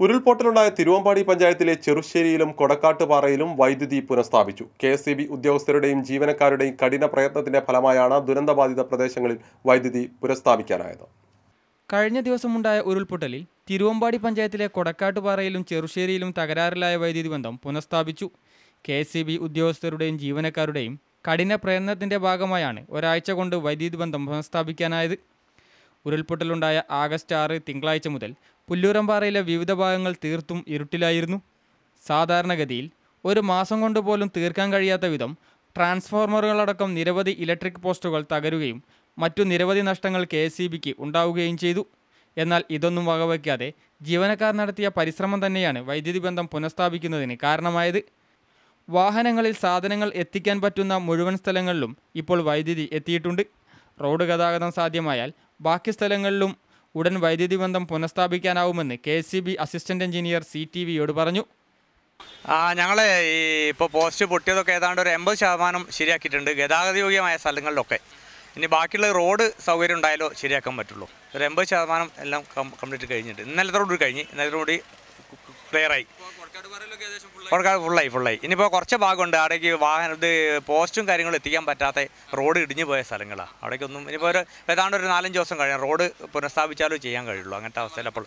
ഉരുൾപൊട്ടലുണ്ടായ തിരുവമ്പാടി പഞ്ചായത്തിലെ ചെറുശ്ശേരിയിലും കൊടക്കാട്ടുപാറയിലും വൈദ്യുതി പുനഃസ്ഥാപിച്ചു. കെ എസ് ഉദ്യോഗസ്ഥരുടെയും ജീവനക്കാരുടെയും കഠിന പ്രയത്നത്തിന്റെ ഫലമായാണ് ദുരന്തബാധിത പ്രദേശങ്ങളിൽ വൈദ്യുതി പുനഃസ്ഥാപിക്കാനായത്. കഴിഞ്ഞ ദിവസമുണ്ടായ ഉരുൾപൊട്ടലിൽ തിരുവമ്പാടി പഞ്ചായത്തിലെ കൊടക്കാട്ടുപാറയിലും ചെറുശ്ശേരിയിലും തകരാറിലായ വൈദ്യുതി ബന്ധം പുനഃസ്ഥാപിച്ചു. കെ ഉദ്യോഗസ്ഥരുടെയും ജീവനക്കാരുടെയും കഠിന പ്രയത്നത്തിന്റെ ഭാഗമായാണ് ഒരാഴ്ച കൊണ്ട് വൈദ്യുതി ബന്ധം പുനഃസ്ഥാപിക്കാനായത്. ഉരുൾപൊട്ടലുണ്ടായ ആഗസ്റ്റ് ആറ് തിങ്കളാഴ്ച മുതൽ പുല്ലൂരമ്പാറയിലെ വിവിധ ഭാഗങ്ങൾ തീർത്തും ഇരുട്ടിലായിരുന്നു. സാധാരണഗതിയിൽ ഒരു മാസം കൊണ്ട് പോലും തീർക്കാൻ കഴിയാത്ത വിധം ട്രാൻസ്ഫോർമറുകളടക്കം നിരവധി ഇലക്ട്രിക് പോസ്റ്റുകൾ തകരുകയും മറ്റു നിരവധി നഷ്ടങ്ങൾ കെ എസ് സി ബിക്ക് ഉണ്ടാവുകയും ചെയ്തു. എന്നാൽ ഇതൊന്നും വകവയ്ക്കാതെ ജീവനക്കാർ നടത്തിയ പരിശ്രമം തന്നെയാണ് വൈദ്യുതി ബന്ധം പുനഃസ്ഥാപിക്കുന്നതിന് കാരണമായത്. വാഹനങ്ങളിൽ സാധനങ്ങൾ എത്തിക്കാൻ പറ്റുന്ന മുഴുവൻ സ്ഥലങ്ങളിലും ഇപ്പോൾ വൈദ്യുതി എത്തിയിട്ടുണ്ട്. റോഡ് ഗതാഗതം സാധ്യമായാൽ ബാക്കി സ്ഥലങ്ങളിലും ഉടൻ വൈദ്യുതി ബന്ധം പുനഃസ്ഥാപിക്കാനാവുമെന്ന് കെ അസിസ്റ്റന്റ് എഞ്ചിനീയർ സി പറഞ്ഞു. ആ ഞങ്ങൾ ഈ ഇപ്പോൾ പോസ്റ്റ് പൊട്ടിയതൊക്കെ ഏതാണ്ട് ഒരു എൺപത് ശതമാനം ശരിയാക്കിയിട്ടുണ്ട്. ഗതാഗതയോഗ്യമായ സ്ഥലങ്ങളിലൊക്കെ. ഇനി ബാക്കിയുള്ള റോഡ് സൗകര്യം ഉണ്ടായാലോ ശരിയാക്കാൻ പറ്റുള്ളൂ. ഒരു എൺപത് ശതമാനം എല്ലാം കംപ്ലീറ്റ് കഴിഞ്ഞിട്ടുണ്ട്. ഇന്നലത്തെ റോഡ് കഴിഞ്ഞ്. ഇന്നലത്തോടുകൂടി ക്ലിയറായി കൊടുക്കാതെ ഫുള്ളായി ഫുള്ളായി ഇനിയിപ്പോൾ കുറച്ച് ഭാഗമുണ്ട്. അവിടേക്ക് വാഹനം ഇത് പോസ്റ്റും കാര്യങ്ങളും എത്തിക്കാൻ പറ്റാത്ത റോഡ് ഇടിഞ്ഞു പോയ സ്ഥലങ്ങളാണ് അവിടേക്കൊന്നും ഇനിയിപ്പോൾ ഒരു ഏതാണ്ട് ഒരു നാലഞ്ച് ദിവസം കഴിയും. റോഡ് പുനഃസ്ഥാപിച്ചാലും ചെയ്യാൻ കഴിയുള്ളൂ. അങ്ങനത്തെ അവസ്ഥയിൽ അപ്പോൾ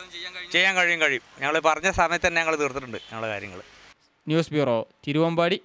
ചെയ്യാൻ കഴിയും. കഴിയും ഞങ്ങൾ പറഞ്ഞ സമയത്ത് തന്നെ ഞങ്ങൾ തീർത്തിട്ടുണ്ട് ഞങ്ങളുടെ കാര്യങ്ങൾ ന്യൂസ് ബ്യൂറോ തിരുവമ്പാടി.